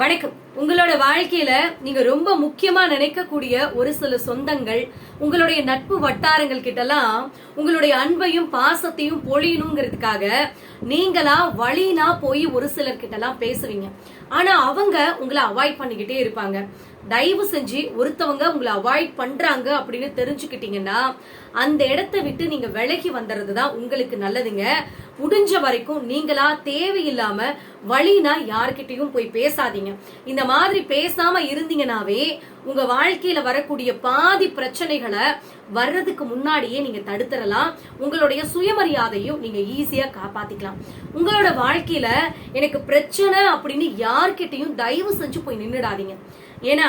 வணக்கம். உங்களோட வாழ்க்கையில நீங்க ரொம்ப முக்கியமா நினைக்கக்கூடிய ஒரு சில சொந்தங்கள் உங்களுடைய நட்பு வட்டாரங்கள் கிட்டலாம் உங்களுடைய அன்பையும் பாசத்தையும் பொழியணுங்கிறதுக்காக நீங்களா வழினா போய் ஒரு சிலர் கிட்டலாம் பேசுவீங்க. ஆனா அவங்க உங்களை அவாய்ட் பண்ணிக்கிட்டே இருப்பாங்க. தயவு செஞ்சு ஒருத்தவங்க உங்களை அவாய்ட் பண்றாங்க அப்படின்னு தெரிஞ்சுக்கிட்டீங்கன்னா அந்த இடத்த விட்டு நீங்க விலகி வந்துறது தான் உங்களுக்கு நல்லதுங்க. முடிஞ்ச வரைக்கும் நீங்களா தேவையில்லாம வழினா யார்கிட்டயும் போய் பேசாதீங்க. இந்த மாதிரி பேசாம இருந்தீங்கனாவே உங்க வாழ்க்கையில வரக்கூடிய பாதி பிரச்சனைகளை வர்றதுக்கு முன்னாடியே நீங்க தடுத்துடலாம். உங்களுடைய சுயமரியாதையும் நீங்க ஈஸியா காப்பாத்திக்கலாம். உங்களோட வாழ்க்கையில எனக்கு பிரச்சனை அப்படின்னு யார்கிட்டையும் தயவு செஞ்சு போய் நின்றுடாதீங்க ஏன்னா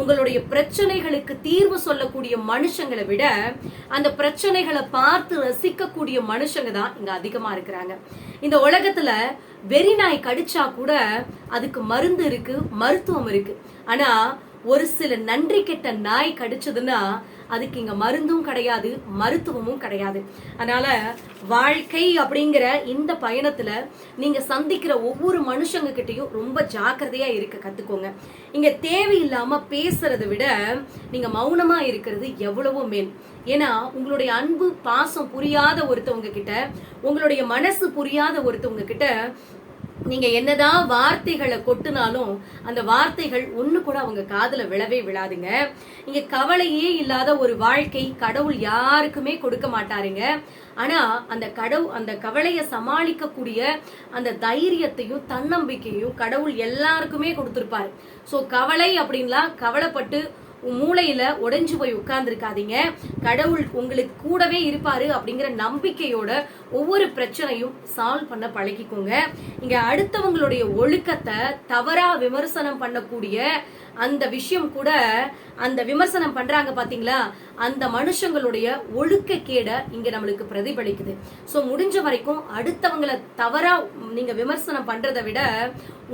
உங்களுடைய பிரச்சனைகளுக்கு தீர்வு சொல்லக்கூடிய மனுஷங்களை விட அந்த பிரச்சனைகளை பார்த்து ரசிக்கக்கூடிய மனுஷங்க தான் இங்க அதிகமா இருக்கிறாங்க. இந்த உலகத்துல வெறி நாய் கடிச்சா கூட அதுக்கு மருந்து இருக்கு மருத்துவம் இருக்கு. ஆனா ஒரு சில நன்றி கெட்ட நாய் கடிச்சதுன்னா அதுக்கு இங்க மருந்தும் கிடையாது மருத்துவமும் கிடையாது. அதனால வாழ்க்கை அப்படிங்கிற இந்த பயணத்துல நீங்க சந்திக்கிற ஒவ்வொரு மனுஷங்கக்கிட்டேயும் ரொம்ப ஜாக்கிரதையா இருக்க கத்துக்கோங்க. இங்க தேவையில்லாம பேசுறதை விட நீங்க மௌனமா இருக்கிறது எவ்வளவோ மேல். ஏன்னா உங்களுடைய அன்பு பாசம் புரியாத ஒருத்தவங்க கிட்ட உங்களுடைய மனசு புரியாத ஒருத்தவங்க கிட்ட நீங்க என்னதான் வார்த்தைகளை கொட்டுனாலும் அந்த வார்த்தைகள் ஒண்ணு கூட அவங்க காதல விழவே விழாதுங்க. இங்க கவலையே இல்லாத ஒரு வாழ்க்கை கடவுள் யாருக்குமே கொடுக்க மாட்டாருங்க. ஆனா அந்த கடவுள் அந்த கவலையை சமாளிக்கக்கூடிய அந்த தைரியத்தையும் தன்னம்பிக்கையும் கடவுள் எல்லாருக்குமே கொடுத்திருப்பாரு. சோ கவலை அப்படின்லாம் கவலைப்பட்டு மூளையில உடைஞ்சு போய் உட்கார்ந்துருக்காதீங்க. கடவுள் உங்களுக்கு கூடவே இருப்பாரு அப்படிங்கிற நம்பிக்கையோட ஒவ்வொரு பிரச்சனையும் சால்வ் பண்ண பழகிக்கோங்க. இங்க அடுத்தவங்களுடைய ஒழுக்கத்தை தவறா விமர்சனம் பண்ணக்கூடிய அந்த விஷயம் கூட அந்த விமர்சனம் பண்றாங்க பாத்தீங்களா? அந்த மனுஷங்களுடைய ஒழுக்க கேட இங்க நம்மளுக்கு பிரதிபலிக்குது. சோ முடிஞ்ச வரைக்கும் அடுத்தவங்களை தவறா நீங்க விமர்சனம் பண்றதை விட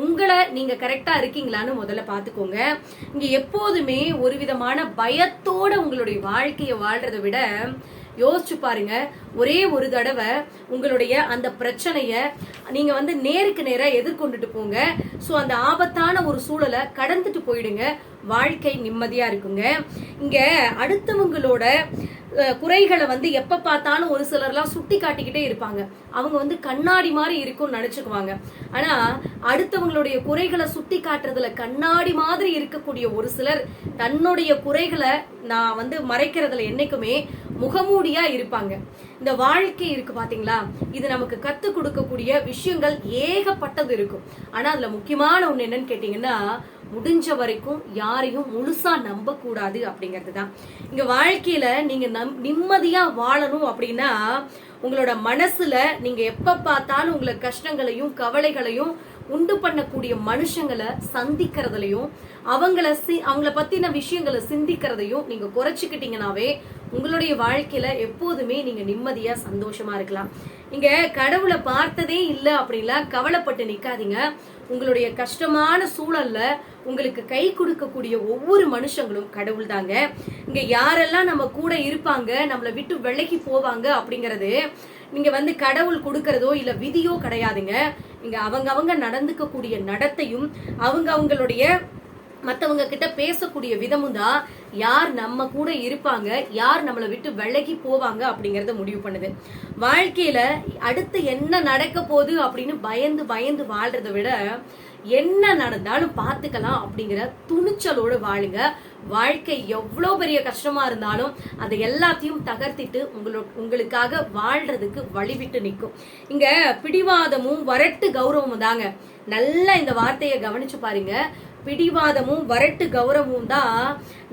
உங்களை நீங்க கரெக்டா இருக்கீங்களான்னு முதல்ல பாத்துக்கோங்க இங்க எப்போதுமே ஒரு விதமான பயத்தோட உங்களுடைய வாழ்க்கையை வாழ்றதை விட யோசிச்சு பாருங்க. ஒரே ஒரு தடவை உங்களுடைய அந்த பிரச்சனைய நீங்க வந்து நேருக்கு நேராக எதிர்கொண்டுட்டு போங்க. ஸோ அந்த ஆபத்தான ஒரு சூழலை கடந்துட்டு போயிடுங்க. வாழ்க்கை நிம்மதியா இருக்குங்க. இங்க அடுத்தவங்களோட குறைகளை வந்து எப்ப பார்த்தாலும் ஒரு சிலர்லாம் சுட்டி காட்டிக்கிட்டே இருப்பாங்க. அவங்க வந்து கண்ணாடி மாதிரி இருக்கும்னு நினைச்சுக்குவாங்க. ஆனா அடுத்தவங்களுடைய குறைகளை சுட்டி காட்டுறதுல கண்ணாடி மாதிரி இருக்கக்கூடிய ஒரு சிலர் தன்னுடைய குறைகளை நான் வந்து மறைக்கிறதுல என்னைக்குமே முகமூடியா இருப்பாங்க. இந்த வாழ்க்கை இருக்கு பாத்தீங்களா? இது நமக்கு கத்து கொடுக்கக்கூடிய விஷயங்கள் ஏகப்பட்டது இருக்கும். ஆனா அதுல முக்கியமான ஒண்ணு என்னன்னு கேட்டீங்கன்னா முடிஞ்ச வரைக்கும் யாரையும் முழுசா நம்ப கூடாது அப்படிங்கிறது தான் இங்க வாழ்க்கையில நீங்க நம் நிம்மதியா வாழணும் அப்படின்னா உங்களோட மனசுல நீங்க எப்ப பார்த்தாலும் உங்களை கஷ்டங்களையும் கவலைகளையும் உண்டு பண்ணக்கூடிய மனுஷங்களை சந்திக்கிறதுலையும் அவங்கள சி- அவங்கள பத்தின விஷயங்களை சிந்திக்கிறதையும் நீங்க குறைச்சிக்கிட்டீங்கனாவே உங்களுடைய வாழ்க்கையில எப்போதுமே நீங்க நிம்மதியா சந்தோஷமா இருக்கலாம். இங்க கடவுளை பார்த்ததே இல்லை அப்படின்லாம் கவலைப்பட்டு நிக்காதீங்க. உங்களுடைய கஷ்டமான சூழல்ல உங்களுக்கு கை கொடுக்கக்கூடிய ஒவ்வொரு மனுஷங்களும் கடவுள் தாங்க இங்க யாரெல்லாம் நம்ம கூட இருப்பாங்க நம்மளை விட்டு விலகி போவாங்க அப்படிங்கறது நீங்க வந்து கடவுள் கொடுக்கறதோ இல்ல விதியோ கிடையாதுங்க. இங்க அவங்க அவங்க நடந்துக்கக்கூடிய நடத்தையும் அவங்க அவங்களுடைய மற்றவங்க கிட்ட பேசக்கூடிய விதமும் தான் யார் நம்ம கூட இருப்பாங்க யார் நம்மளை விட்டு விலகி போவாங்க அப்படிங்கறத முடிவு பண்ணுது. வாழ்க்கையில அடுத்து என்ன நடக்க போகுது அப்படின்னு பயந்து பயந்து வாழ்றதை விட என்ன நடந்தாலும் பார்த்துக்கலாம் அப்படிங்கிற துணிச்சலோடு வாழுங்க. வாழ்க்கை எவ்வளோ பெரிய கஷ்டமா இருந்தாலும் அதை எல்லாத்தையும் தகர்த்திட்டு உங்களோ உங்களுக்காக வாழ்றதுக்கு வழிவிட்டு நிற்கும். இங்க பிடிவாதமும் வரட்டு கௌரவமும் தாங்க. நல்லா இந்த வார்த்தையை கவனிச்சு பாருங்க. பிடிவாதமும் வரட்டு கௌரவமும் தான்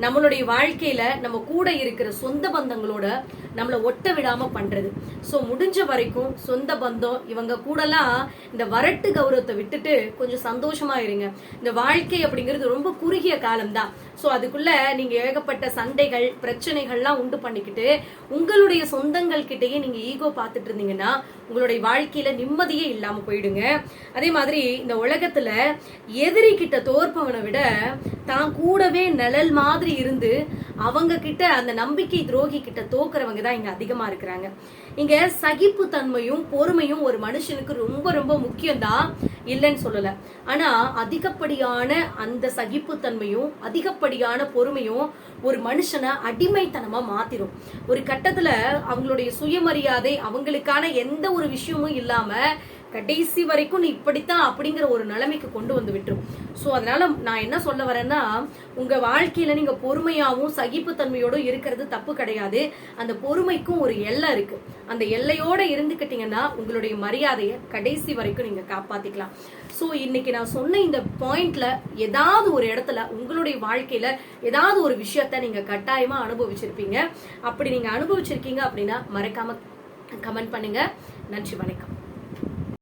நம்மளுடைய வாழ்க்கையில நம்ம கூட இருக்கிற சொந்த பந்தங்களோட நம்மளை ஒட்ட விடாம பண்றது. ஸோ முடிஞ்ச வரைக்கும் சொந்த பந்தம் இவங்க கூடலாம் இந்த வரட்டு கௌரவத்தை விட்டுட்டு கொஞ்சம் சந்தோஷமா இருங்க. இந்த வாழ்க்கை அப்படிங்கிறது ரொம்ப குறுகிய காலம்தான். ஸோ அதுக்குள்ள நீங்க ஏகப்பட்ட சண்டைகள் பிரச்சனைகள்லாம் உண்டு பண்ணிக்கிட்டு உங்களுடைய சொந்தங்கள் கிட்டேயே நீங்க ஈகோ பார்த்துட்டு இருந்தீங்கன்னா உங்களுடைய வாழ்க்கையில நிம்மதியே இல்லாம போயிடுங்க. அதே மாதிரி இந்த உலகத்துல எதிரி கிட்ட தோற்பவனை விட தான் கூடவே நிழல் மாதிரி இருந்து அவங்க கிட்ட அந்த நம்பிக்கை துரோகி கிட்ட தோக்குறவங்க தான் இங்க அதிகமா இருக்கிறாங்க. இங்க சகிப்பு தன்மையும் பொறுமையும் ஒரு மனுஷனுக்கு ரொம்ப ரொம்ப முக்கியம்தான் இல்லைன்னு சொல்லல. ஆனா அதிகப்படியான அந்த சகிப்புத்தன்மையும் அதிகப்படியான பொறுமையும் ஒரு மனுஷனை அடிமைத்தனமா மாத்திரும். ஒரு கட்டத்துல அவங்களுடைய சுயமரியாதை அவங்களுக்கான எந்த ஒரு விஷயமும் இல்லாம கடைசி வரைக்கும் நீ இப்படித்தான் அப்படிங்கிற ஒரு நிலைமைக்கு கொண்டு வந்து விட்டுரும் ஸோ அதனால நான் என்ன சொல்ல வரேன்னா உங்க வாழ்க்கையில நீங்க பொறுமையாவும் சகிப்புத்தன்மையோடும் இருக்கிறது தப்பு கிடையாது. அந்த பொறுமைக்கும் ஒரு எல்லை இருக்கு. அந்த எல்லையோட இருந்துக்கிட்டீங்கன்னா உங்களுடைய மரியாதையை கடைசி வரைக்கும் நீங்க காப்பாத்திக்கலாம். ஸோ இன்னைக்கு நான் சொன்ன இந்த பாயிண்ட்ல ஏதாவது ஒரு இடத்துல உங்களுடைய வாழ்க்கையில ஏதாவது ஒரு விஷயத்த நீங்க கட்டாயமா அனுபவிச்சிருப்பீங்க. அப்படி நீங்க அனுபவிச்சிருக்கீங்க அப்படின்னா மறக்காம கமெண்ட் பண்ணுங்க. நன்றி வணக்கம்.